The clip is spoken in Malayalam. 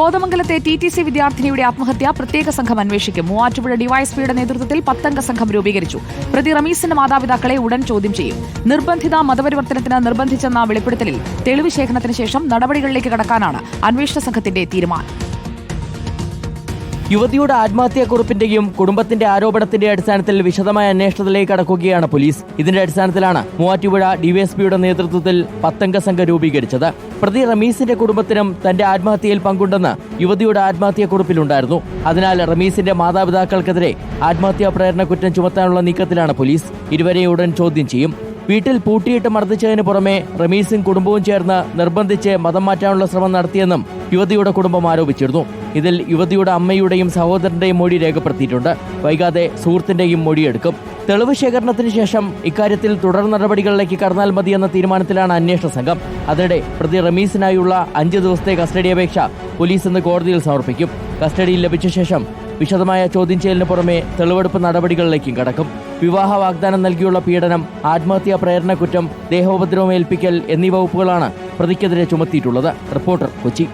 കോതമംഗലത്തെ ടി ടി സി വിദ്യാർത്ഥിനിയുടെ ആത്മഹത്യ പ്രത്യേക സംഘം അന്വേഷിക്കും. മൂവാറ്റുപുഴ ഡിവൈഎസ്പിയുടെ നേതൃത്വത്തിൽ പത്തംഗ സംഘം രൂപീകരിച്ചു. പ്രതി റമീസിന്റെ മാതാപിതാക്കളെ ഉടൻ ചോദ്യം ചെയ്യും. നിർബന്ധിത മതപരിവർത്തനത്തിന് നിർബന്ധിച്ചെന്ന വെളിപ്പെടുത്തലിൽ തെളിവ് ശേഖരണത്തിന് ശേഷം നടപടികളിലേക്ക് കടക്കാനാണ് അന്വേഷണ സംഘത്തിന്റെ തീരുമാനം. യുവതിയുടെ ആത്മഹത്യാക്കുറിപ്പിന്റെയും കുടുംബത്തിന്റെ ആരോപണത്തിന്റെ അടിസ്ഥാനത്തിൽ വിശദമായ അന്വേഷണത്തിലേക്ക് കടക്കുകയാണ് പോലീസ്. ഇതിന്റെ അടിസ്ഥാനത്തിലാണ് മൂവാറ്റുപുഴ ഡിവൈഎസ്പിയുടെ നേതൃത്വത്തിൽ പത്തംഗ സംഘം രൂപീകരിച്ചത്. പ്രതി റമീസിന്റെ കുടുംബത്തിനും തന്റെ ആത്മഹത്യയിൽ പങ്കുണ്ടെന്ന് യുവതിയുടെ ആത്മഹത്യാക്കുറിപ്പിലുണ്ടായിരുന്നു. അതിനാൽ റമീസിന്റെ മാതാപിതാക്കൾക്കെതിരെ ആത്മഹത്യാ പ്രേരണ കുറ്റം ചുമത്താനുള്ള നീക്കത്തിലാണ് പോലീസ്. ഇരുവരെ ഉടൻ ചോദ്യം ചെയ്യും. വീട്ടിൽ പൂട്ടിയിട്ട് മർദ്ദിച്ചതിന് പുറമെ റമീസും കുടുംബവും ചേർന്ന് നിർബന്ധിച്ച് മതം മാറ്റാനുള്ള ശ്രമം നടത്തിയെന്നും യുവതിയുടെ കുടുംബം ആരോപിച്ചിരുന്നു. ഇതിൽ യുവതിയുടെ അമ്മയുടെയും സഹോദരന്റെയും മൊഴി രേഖപ്പെടുത്തിയിട്ടുണ്ട്. വൈകാതെ സുഹൃത്തിന്റെയും മൊഴിയെടുക്കും. തെളിവ് ശേഖരണത്തിന് ശേഷം ഇക്കാര്യത്തിൽ തുടർ നടപടികളിലേക്ക് കടന്നാൽ എന്ന തീരുമാനത്തിലാണ് അന്വേഷണ സംഘം. അതിനിടെ പ്രതി റമീസിനായുള്ള അഞ്ച് ദിവസത്തെ കസ്റ്റഡി അപേക്ഷ പോലീസ് ഇന്ന് കോടതിയിൽ സമർപ്പിക്കും. കസ്റ്റഡിയിൽ ലഭിച്ച ശേഷം വിശദമായ ചോദ്യം ചെയ്യലിന് പുറമെ തെളിവെടുപ്പ് നടപടികളിലേക്കും കടക്കും. വിവാഹ വാഗ്ദാനം നൽകിയുള്ള പീഡനം ആത്മഹത്യാ പ്രേരണ കുറ്റം ദേഹോപദ്രവം ഏൽപ്പിക്കൽ എന്നീ വകുപ്പുകളാണ് പ്രതിക്കെതിരെ ചുമത്തിയിട്ടുള്ളത്. റിപ്പോർട്ടർ കൊച്ചി.